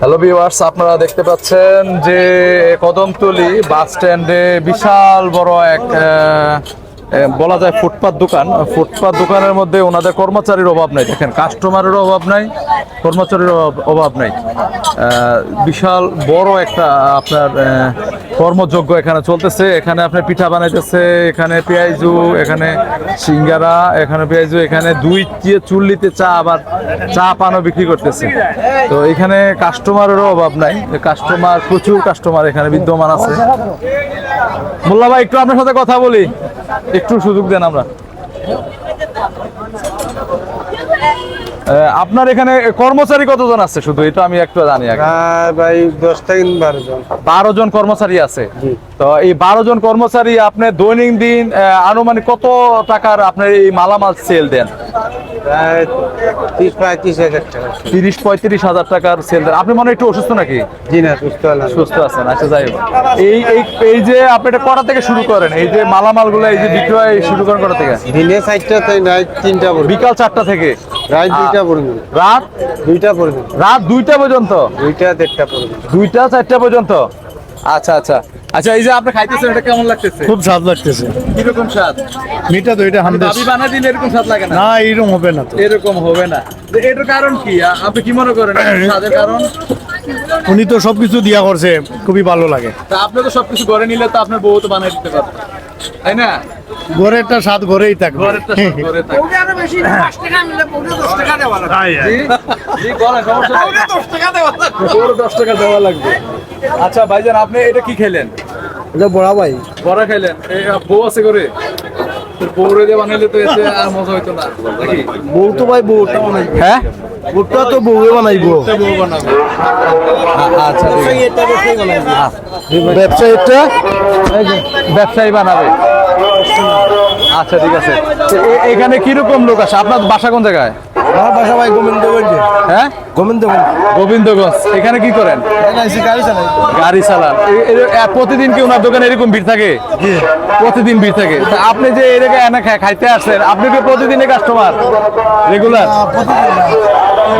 Hello viewers আপনারা দেখতে পাচ্ছেন যে কদমতলি বাস স্ট্যান্ডে বিশাল বড় এক বলা যায় ফুটপাত দোকান। ফুটপাত দোকানের মধ্যে ওনাদের কর্মচারীর অভাব নাই। দেখেন কাস্টমারেরও অভাব নাই কর্মচারীর অভাব- নাই। বিশাল বড় একটা আপনার আহ, কর্মযজ্ঞ এখানে চলতেছে। এখানে আপনার পিঠা বানাইতেছে এখানে পেঁয়াজু এখানে সিঙ্গারা এখানে পেঁয়াজু এখানে দুই দিয়ে চুল্লিতে চা আবার চা পানও বিক্রি করতেছে। তো এখানে কাস্টমারেরও অভাব নাই। কাস্টমার প্রচুর কাস্টমার এখানে বিদ্যমান আছে। মোল্লা ভাই একটু আপনার সাথে কথা বলি। একটু সুযোগ দেন আমরা। আপনার এখানে কর্মচারী কতজন আছে? শুধু এটা আমি একটু জানি ভাই দশ থেকে বারো জন। বারো জন কর্মচারী আছে। তো এই বারো জন কর্মচারী আপনি দৈনন্দিন আনুমানিক কত টাকার আপনার এই মালামাল সেল দেন? ত্রিশ পঁয়ত্রিশ হাজার টাকার সেল দেন। আপনি মনে হয় একটু অসুস্থ নাকি? জি না সুস্থ সুস্থ আছেন আচ্ছা যাই এই এই যে আপনি এটা কটা থেকে শুরু করেন? এই যে মালামালগুলো এই যে বিক্রয় শুরু করেন কটা থেকে? দিনে চারটা তাই তিনটা বিকাল চারটা থেকে? রাত দুইটা পর্যন্ত রাত? দুইটা পর্যন্ত রাত দুইটা পর্যন্ত? দুইটা দেড়টা পর্যন্ত দুইটা চারটা পর্যন্ত? আচ্ছা আচ্ছা। আচ্ছা এই যে আপনি খাইতেছেন এটা কেমন লাগতেছে? খুব স্বাদ লাগতেছে। কীরকম স্বাদ? মিঠা তো এটা হান্ড্রেড দাবি বানা দিলে এরকম স্বাদ লাগে না? না এরকম হবে না তো। এরকম হবে না। তো এটার কারণ কি? আ- আপনি কি মনে করেন এটার স্বাদের কারণ? উনি তো সবকিছু দিয়া করছে খুবই ভালো লাগে। তা আপনি তো সবকিছু ঘরে নিলে তো আপনার বউ তো বানাই দিতে পারবে। তাই না? ঘরেরটা স্বাদ ঘরেই থাকবে। দশ টাকা দেওয়া লাগবে। আচ্ছা ভাইজান আপনি এটা কি খেলেন? এটা বড়া ভাই। বড়া আ, বউ আছে করে তোর বউরে দিয়ে বানাইলে তো এতে আর মজা হইতো না। নাকি? বউ তো ভাই বউটা বানাইবো। হ্যাঁ? বউটা তো বউয়ে বানাইবো। এটা বউ বানাবে। আচ্ছা ব্যবসায়ীটা ব্যবসায়ী বানাবে। আচ্ছা ঠিক আছে। এখানে কীরকম লোক আসে আপনার বাসা কোন জায়গায়? আমার বাসা ভাই গোবিন্দগঞ্জে। হ্যাঁ? গোবিন্দগঞ্জ। গোবিন্দগঞ্জ। এখানে কি করেন? গাড়ি চালাই গাড়ি চালান। প্রতিদিন কি ওনার দোকানে এরকম ভিড় থাকে? প্রতিদিন ভিড় থাকে। আপনি যে এদিকে এনে খাইতে আসছেন আপনি কি প্রতিদিনের কাস্টমার রেগুলার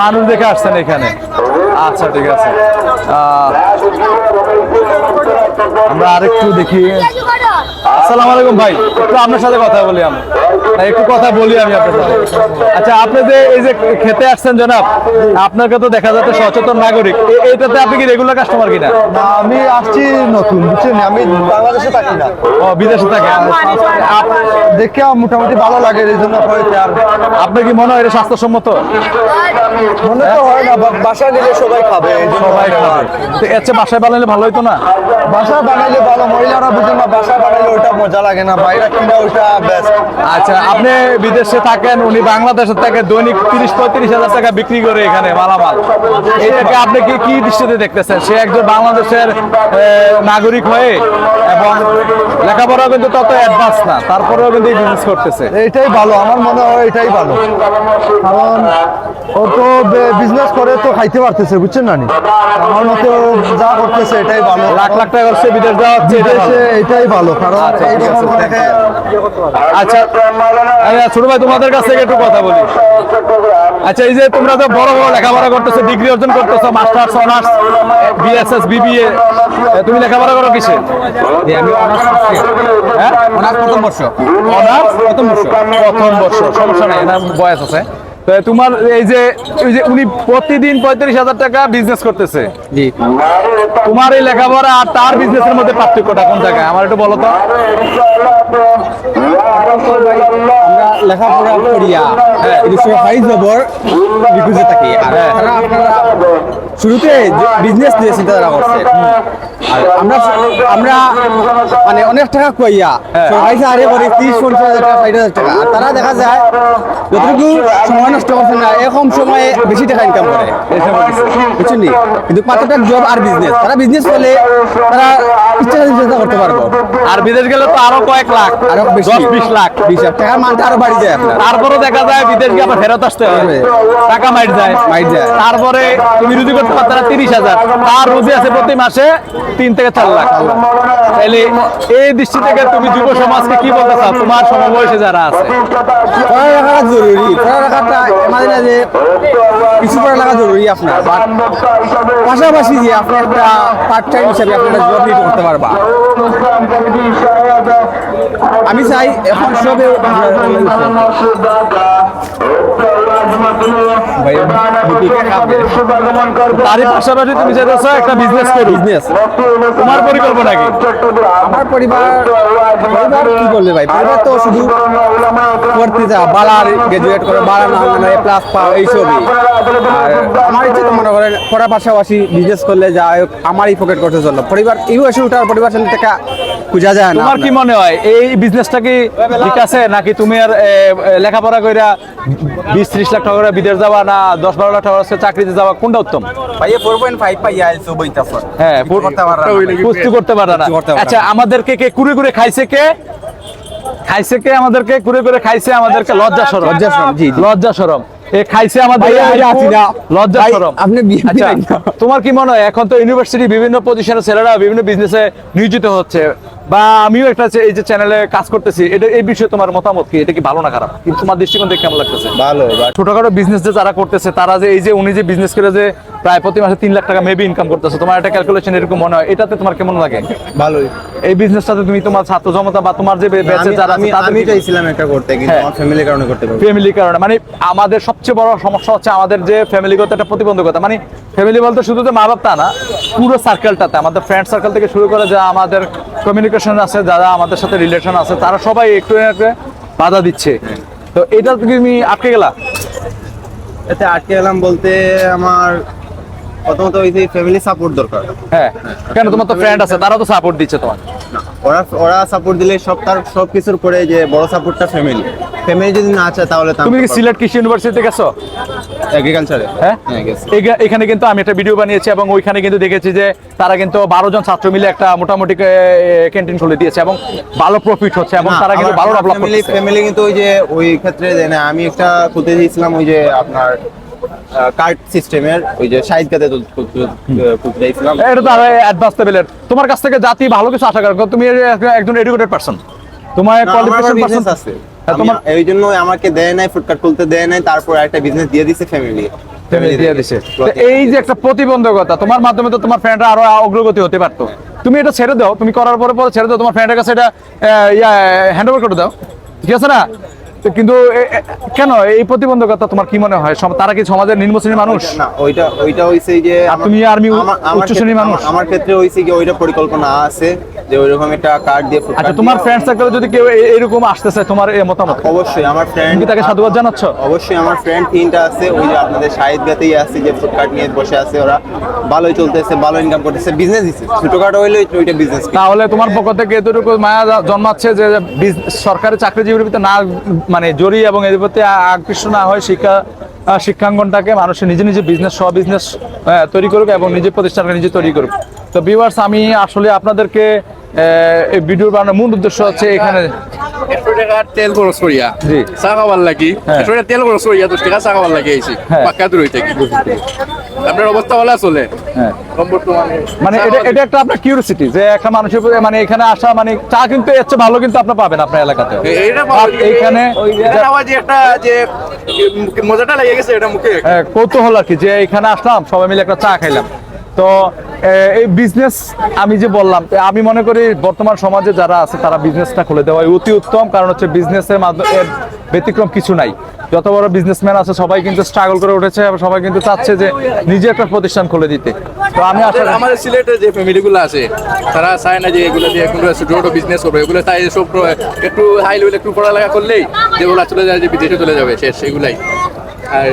মানুষ দেখে আসছেন এখানে। আচ্ছা ঠিক আছে। আহ, আমরা আরেকটু দেখি। আসসালামু আলাইকুম ভাই। একটু আপনার সাথে কথা বলি আমি একটু কথা বলি আমি আপনার আচ্ছা আপনি যে এই যে খেতে আসছেন জনাব আপনাকে তো দেখা যাচ্ছে সচেতন নাগরিক। এইটাতে আপনি কি রেগুলার কাস্টমার কিনা? আমি আসছি নতুন বুঝছেন? আমি বাংলাদেশে থাকি না। ও বিদেশে থাকে। দেখে মোটামুটি ভালো লাগে এই জন্য হয়েছে আর আপনার কি মনে হয় এটা স্বাস্থ্যসম্মত? মনে তো হয় না বাসায় নিলে সবাই খাবে সবাই খাবে। তো এর চেয়ে বাসায় বানালে ভালো হইতো না? বাসা বানাইলে ভালো মহিলারা বুঝে না বাসা বানাইলে ওটা মজা লাগে না বাইরে কিনা ওটা বেস্ট আচ্ছা আপনি বিদেশে থাকেন উনি বাংলাদেশে থাকে দৈনিক তিরিশ পঁয়ত্রিশ হাজার টাকা বিক্রি করে এখানে মালামাল। এটাকে আপনি কি কি দৃষ্টিতে দেখতেছেন? সে একজন বাংলাদেশের নাগরিক হয়ে এবং লেখাপড়া কিন্তু তত অ্যাডভান্স না তারপরেও কিন্তু এই বিজনেস করতেছে। এটাই ভালো আমার মনে হয় এটাই ভালো। কারণ ও তো বিজনেস করে তো খাইতে পারতেছে বুঝছেন না নি? আমার মতে ও যা করতেছে এটাই ভালো। লাখ লাখ টাকা করছে বিদেশ যাওয়া হচ্ছে এটাই ভালো। কারণ আচ্ছা, ছোট ভাই তোমাদের কাছ থেকে একটু কথা বলি। আচ্ছা এই যে তোমরা তো বড় বড় লেখাপড়া করতেছো ডিগ্রি অর্জন করতেছো মাস্টার্স অনার্স বিএসএস বিবিএ তুমি লেখাপড়া করো কিসে? আমি অনার্স হ্যাঁ? অনার্স প্রথম বর্ষ। অনার্স প্রথম বর্ষ। প্রথম বর্ষ। সমস্যা নাই বয়স আছে। তোমার এই যে ওই যে উনি প্রতিদিন পঁয়ত্রিশ হাজার টাকা বিজনেস করতেছে। জি। তোমার এই লেখাপড়া আর তার বিজনেসের মধ্যে পার্থক্যটা কোন জায়গায়? আমার একটু বলো তো। লেখাপড়া করিয়া হ্যাঁ। জবর রিকুজে থাকি আর হ্যাঁ। তারা আপনারা শুরুতে বিজনেস চিন্তাধারা করছে আর আমরা আমরা মানে অনেক টাকা কইয়া। সরকারি করি ত্রিশ পঞ্চাশ হাজার টাকা ষাট হাজার টাকা আর তারা দেখা যায় যতটুকু সময় নষ্ট করছে না এ কম সময়ে বেশি টাকা ইনকাম করে বুঝছেন? কিন্তু পাঁচটা জব আর বিজনেস তারা বিজনেস করলে তারা ইচ্ছা করতে পারব আর বিদেশ গেলে তো আরও কয়েক লাখ আরও দশ বিশ লাখ বিশ লাখ টাকা মানতে আরও বাড়ি যায় আপনার। তারপরে দেখা যায় বিদেশ গিয়ে আবার ফেরত আসতে হবে টাকা মাইট যায়। মাইট যায়। তারপরে তুমি রুজি করতে পারতে না তিরিশ হাজার। তার রুজি আছে প্রতি মাসে তিন থেকে চার লাখ। তাহলে এই দৃষ্টি থেকে তুমি যুব সমাজকে কি বলতে চাও? তোমার সমবয়সে যারা আছে। পড়ালেখাটা জরুরি। পড়ালেখাটা না যে কিছু পড়ালেখা জরুরি আপনার। পাশাপাশি যে আপনি একটা পার্ট টাইম হিসাবে আপনি জব নিতে করতে পারবা। আমি চাই এখন সবে তারই পাশাপাশি তুমি যেতেছো একটা বিজনেস করো বিজনেস তোমার পরিকল্পনা কি আমার পরিবার পরিবার কি করবে ভাই পরিবার তো শুধু করতে যা বালার গ্রাজুয়েট করে বালা না মানে প্লাস পাও এইসবই আর আমার ইচ্ছে তো মনে করেন পড়ার পাশাপাশি বিজনেস করলে যা আমারই পকেট করতে চলল পরিবার ইউ এসে উঠার পরিবার সাথে টাকা খুঁজা যায় না তোমার কি মনে হয়? এই বিজনেসটা কি ঠিক আছে? নাকি তুমি আর লেখাপড়া কইরা বিশ ত্রিশ লাখ টাকা করে বিদেশ যাওয়া না দশ বারো লাখ টাকা চাকরিতে যাওয়া কোনটা উত্তম? ভাইয়া ফোর পয়েন্ট ফাইভ পাই আইসো বইতাছে হ্যাঁ করতে পুষ্টি করতে পারে না। আচ্ছা আমাদেরকে কে কুড়ে কুড়ে খাইছে কে? খাইছে কে আমাদেরকে? কুড়ে কুড়ে খাইছে আমাদেরকে? লজ্জা সরম। লজ্জা শরম, জি। লজ্জা সরম। এ খাইছে আমাদের। লজ্জা সরম। আপনি আচ্ছা। তোমার কি মনে হয়? এখন তো ইউনিভার্সিটি বিভিন্ন পজিশনে ছেলেরা বিভিন্ন বিজনেসে নিয়োজিত হচ্ছে। বা আমিও একটা এই যে চ্যানেলে কাজ করতেছি এটা এই বিষয়ে তোমার মতামত কি? এটা কি ভালো না খারাপ? কিন্তু তোমার দৃষ্টিকোণ থেকে কেমন লাগতেছে? ভালো ছোটখাটো বিজনেস যে যারা করতেছে তারা যে এই যে উনি যে বিজনেস করে যে প্রায় প্রতি মাসে তিন লাখ টাকা মেবি ইনকাম করতেছে তোমার একটা ক্যালকুলেশন এরকম মনে হয়। এটাতে তোমার কেমন লাগে? ভালোই। এই বিজনেসটাতে তুমি তোমার ছাত্র জমতা বা তোমার যে ব্যাচে যারা আমি আমি চাইছিলাম একটা করতে কিন্তু হ্যাঁ। আমার ফ্যামিলির কারণে করতে পারব ফ্যামিলির কারণে। মানে আমাদের সবচেয়ে বড় সমস্যা হচ্ছে আমাদের যে ফ্যামিলিগত একটা প্রতিবন্ধকতা। মানে ফ্যামিলি বলতে শুধু যে মা বাপ তা না পুরো সার্কেলটাতে আমাদের ফ্রেন্ড সার্কেল থেকে শুরু করে যে আমাদের কমিউনিকেশন আছে, যারা আমাদের সাথে রিলেশন আছে, তারা সবাই একটু একটু বাধা দিচ্ছে। তো এটা তুমি আটকে গেলা? এতে আটকে গেলাম বলতে আমার প্রথমত ওই ফ্যামিলি সাপোর্ট দরকার। হ্যাঁ কেন তোমার তো ফ্রেন্ড আছে তারাও তো সাপোর্ট দিচ্ছে তোমার? ওরা ওরা সাপোর্ট দিলে সব তার সব কিছুর পরে যে বড় সাপোর্টটা ফ্যামিলি ফ্যামিলি যদি না চায় তাহলে তুমি কি সিলেট কৃষি ইউনিভার্সিটিতে গেছো? এগ্রিকালচারে হ্যাঁ? হ্যাঁ এখানে কিন্তু আমি একটা ভিডিও বানিয়েছি এবং ওইখানে কিন্তু দেখেছি যে তারা কিন্তু বারো জন ছাত্র মিলে একটা মোটামুটি ক্যান্টিন খুলে দিয়েছে এবং ভালো প্রফিট হচ্ছে এবং তারা কিন্তু ভালো ডেভেলপ ফ্যামিলি ফ্যামিলি কিন্তু ওই যে ওই ক্ষেত্রে আমি একটা খুলতে দিয়েছিলাম ওই যে আপনার কার্ড সিস্টেমের ওই যে সাইজ কাতে এটা তো অ্যাডভান্স লেভেলের তোমার কাছ থেকে জাতি ভালো কিছু আশা করে তুমি একজন এডুকেটেড পারসন তোমার কোয়ালিফিকেশন পারসন আছে। হ্যাঁ, তোমার এই জন্য আমাকে দেয় নাই খুলতে দেয় নাই তারপর একটা বিজনেস দিয়ে দিছে ফ্যামিলি এই যে একটা প্রতিবন্ধকতা তোমার মাধ্যমে তো তোমার ফ্রেন্ডরা আরও অগ্রগতি হতে পারতো। তুমি এটা ছেড়ে দাও। তুমি করার পরে পরে ছেড়ে দাও। তোমার ফ্রেন্ডের কাছে এটা হ্যান্ড ওভার করে দাও। ঠিক আছে না? কিন্তু কেন? এই প্রতিবন্ধকতা তোমার কি মনে হয়? তারা কি সমাজের নিম্ন শ্রেণির মানুষ? না ওইটা ওইটা হইছে যে তুমি আর্মি উচ্চ শ্রেণির মানুষ? আমার- ক্ষেত্রে হইছে কি ওইটা পরিকল্পনা আছে যে ওইরকম একটা কার্ড দিয়ে আচ্ছা তোমার ফ্রেন্ড সার্কেলে যদি কেউ এরকম আসতেছে তোমার এই মতামত অবশ্যই আমার ফ্রেন্ড কি তাকে সাধুবাদ জানাচ্ছ? অবশ্যই আমার ফ্রেন্ড তিনটা আছে ওই যে আপনাদের শাহিদ গাতেই আছে যে ফুড কার্ট নিয়ে বসে আছে ওরা। ভালোই চলতেছে ভালো ইনকাম করতেছে বিজনেস দিচ্ছে ছোটখাটো হইলে ওইটা বিজনেস তাহলে তোমার পক্ষ থেকে এতটুকু মায়া জন্মাচ্ছে যে সরকারি চাকরিজীবীর ভিতরে না মানে জড়িয়ে এবং এর প্রতি আকৃষ্ট না হয় শিক্ষা শিক্ষাঙ্গনটাকে মানুষের নিজে নিজে বিজনেস সব বিজনেস তৈরি করুক এবং নিজের প্রতিষ্ঠানকে নিজে তৈরি করুক। তো বিভার্স আমি আসলে আপনাদেরকে এই ভিডিও বানানোর মূল উদ্দেশ্য হচ্ছে এখানে একশো টাকা তেল খরচ করিয়া। জি। চা খাবার লাগি। হ্যাঁ। একশো টাকা তেল খরচ করিয়া দশ টাকা চা খাবার লাগি আইছি। হ্যাঁ। পাক্কা দূর হইতে আপনার অবস্থা ভালো চলে? হ্যাঁ। মানে এটা এটা একটা আপনার কিউরিসিটি যে একটা মানুষের মানে এখানে আসা মানে চা কিন্তু এর চেয়ে ভালো কিন্তু আপনি পাবেন আপনার এলাকাতে। এইখানে একটা যে মজাটা লেগে গেছে এটা মুখে। কৌতূহল আর কি যে এখানে আসলাম সবাই মিলে একটা চা খাইলাম। তো এই বিজনেস আমি যে বললাম আমি মনে করি বর্তমান সমাজে যারা আছে, তারা বিজনেসটা খুলে দেওয়া অতি উত্তম, কারণ হচ্ছে বিজনেসের মাধ্যমে ব্যতিক্রম কিছু নাই। যত বড় বিজনেসম্যান আছে, সবাই কিন্তু স্ট্রাগল করে উঠেছে সবাই কিন্তু চাচ্ছে যে নিজে একটা প্রতিষ্ঠান খুলে দিতে। তো আমি আসলে আমাদের- সিলেটের যে ফ্যামিলিগুলো আছে, তারা চায় না যে এগুলো দিয়ে কোনো ছোট বিজনেস করবে। এগুলো তাই সব একটু হাই লেভেল একটু পড়ালেখা করলেই যেগুলো চলে যায়, যে বিদেশে চলে যাবে শেষ এগুলাই আর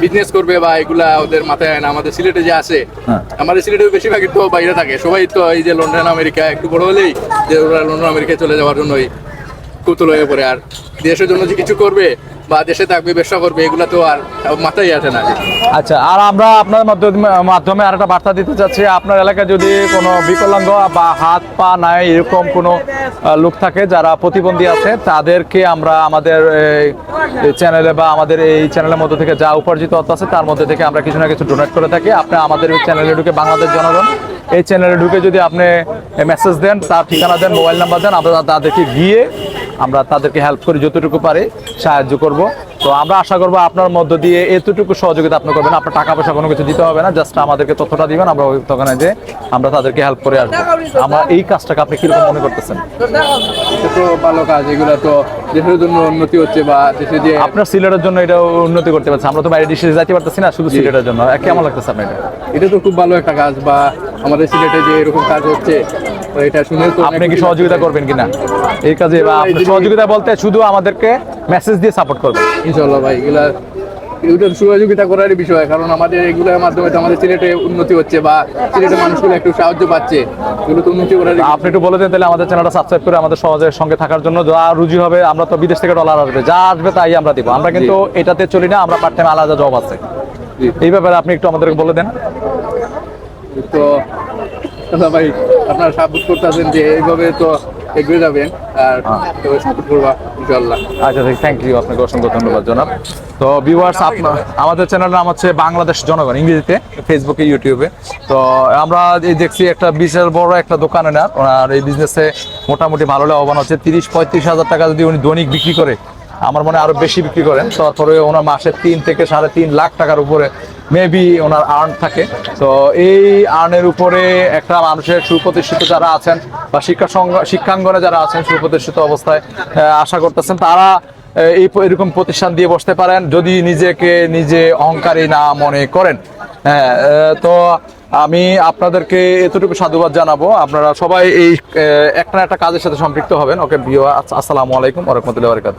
বিজনেস করবে বা এগুলা ওদের মাথায় আয় না আমাদের সিলেটে যে আছে হ্যাঁ। আমাদের সিলেটে বেশিরভাগই তো বাইরে থাকে। সবাই তো এই যে লন্ডন আমেরিকা একটু বড় হলেই যে ওরা লন্ডন আমেরিকায় চলে যাওয়ার জন্যই কুতুল হয়ে পড়ে। আর দেশের জন্য যে কিছু করবে বা দেশে থাকবে, ব্যবসা করবে, এগুলো তো আর মাথায় আসে না। আচ্ছা আর আমরা আপনার মাধ্যমে আর একটা বার্তা দিতে চাচ্ছি, আপনার এলাকায় যদি কোনো বিকলাঙ্গ বা হাত পা নাই এরকম কোনো লোক থাকে যারা প্রতিবন্ধী আছে, তাদেরকে আমরা আমাদের চ্যানেলে বা আমাদের এই চ্যানেলের মধ্যে থেকে যা উপার্জিত অর্থ আছে, তার মধ্যে থেকে আমরা কিছু না কিছু ডোনেট করে থাকি। আপনি আমাদের এই চ্যানেলে ঢুকে বাংলাদেশ জনগণ, এই চ্যানেলে ঢুকে যদি আপনি মেসেজ দেন, তার ঠিকানা দেন মোবাইল নাম্বার দেন, আমরা তাদেরকে গিয়ে আমরা তাদেরকে হেল্প করি যতটুকু পারি সাহায্য করব। তো আমরা আশা করব আপনার মধ্য দিয়ে এতটুকু সহযোগিতা আপনি করবেন। আপনার টাকা পয়সা কোনো কিছু দিতে হবে না জাস্ট আমাদেরকে তথ্যটা দিবেন আমরা ওই দোকানে যে আমরা তাদেরকে হেল্প করে আসব। আমরা এই কাজটাকে আপনি কীরকম মনে করতেছেন? তো ভালো কাজ এগুলো তো দেশের জন্য উন্নতি হচ্ছে বা দেশে যে আপনার সিলেটের জন্য এটা উন্নতি করতে পারছে। আমরা তো বাইরে দেশে যাইতে পারতেছি না শুধু সিলেটের জন্য। কেমন লাগতেছে আপনার এটা? এটা তো খুব ভালো একটা কাজ বা আমাদের সিলেটে যে এরকম কাজ হচ্ছে এটা শুনে আপনি কি সহযোগিতা করবেন কিনা? এই কাজে বা আপনি সহযোগিতা বলতে শুধু আমাদেরকে মেসেজ দিয়ে সাপোর্ট করবেন? ইনশাল্লাহ ভাই এগুলা এগুলো সহযোগিতা করারই বিষয় কারণ আমাদের এগুলোর মাধ্যমে তো আমাদের সিলেটে উন্নতি হচ্ছে বা সিলেটের মানুষগুলো একটু সাহায্য পাচ্ছে এগুলো তো উন্নতি করার আপনি একটু বলে দেন তাহলে আমাদের চ্যানেলটা সাবস্ক্রাইব করে আমাদের সমাজের সঙ্গে থাকার জন্য যা রুজি হবে আমরা তো বিদেশ থেকে ডলার আসবে যা আসবে তাই আমরা দিব। আমরা কিন্তু এটাতে চলি না আমরা পার্ট টাইম আলাদা জব আছে। এই ব্যাপারে আপনি একটু আমাদেরকে বলে দেন। তো ভাই আপনারা সাপোর্ট করতেছেন যে এইভাবে তো এগিয়ে যাবেন আর সাপোর্ট করবা ইনশাল্লাহ আচ্ছা থ্যাংক ইউ আপনাকে অসংখ্য ধন্যবাদ জনাব। তো ভিউয়ার্স আমাদের চ্যানেলের নাম হচ্ছে বাংলাদেশ জনগণ ইংরেজিতে ফেসবুকে ইউটিউবে তো আমরা এই দেখছি একটা বিশাল বড় একটা দোকান এনার ওনার এই বিজনেসে মোটামুটি ভালো লাভবান হচ্ছে। তিরিশ পঁয়ত্রিশ হাজার টাকা যদি উনি দৈনিক বিক্রি করে আমার মনে আরও বেশি বিক্রি করেন। তারপরে ওনার মাসে তিন থেকে সাড়ে তিন লাখ টাকার উপরে মেবি ওনার আর্ন থাকে। তো এই আর্নের উপরে একটা মানুষের সুপ্রতিষ্ঠিত যারা আছেন বা শিক্ষা শিক্ষাঙ্গনে যারা আছেন সুপ্রতিষ্ঠিত অবস্থায় আশা করতেছেন তারা এই এরকম প্রতিষ্ঠান দিয়ে বসতে পারেন যদি নিজেকে নিজে অহংকারী না মনে করেন। হ্যাঁ তো আমি আপনাদেরকে এতটুকু সাধুবাদ জানাব। আপনারা সবাই এই একটা একটা কাজের সাথে সম্পৃক্ত হবেন। ওকে ভিও আসসালামু আলাইকুম ওরহমতুল্লাহ বারকাত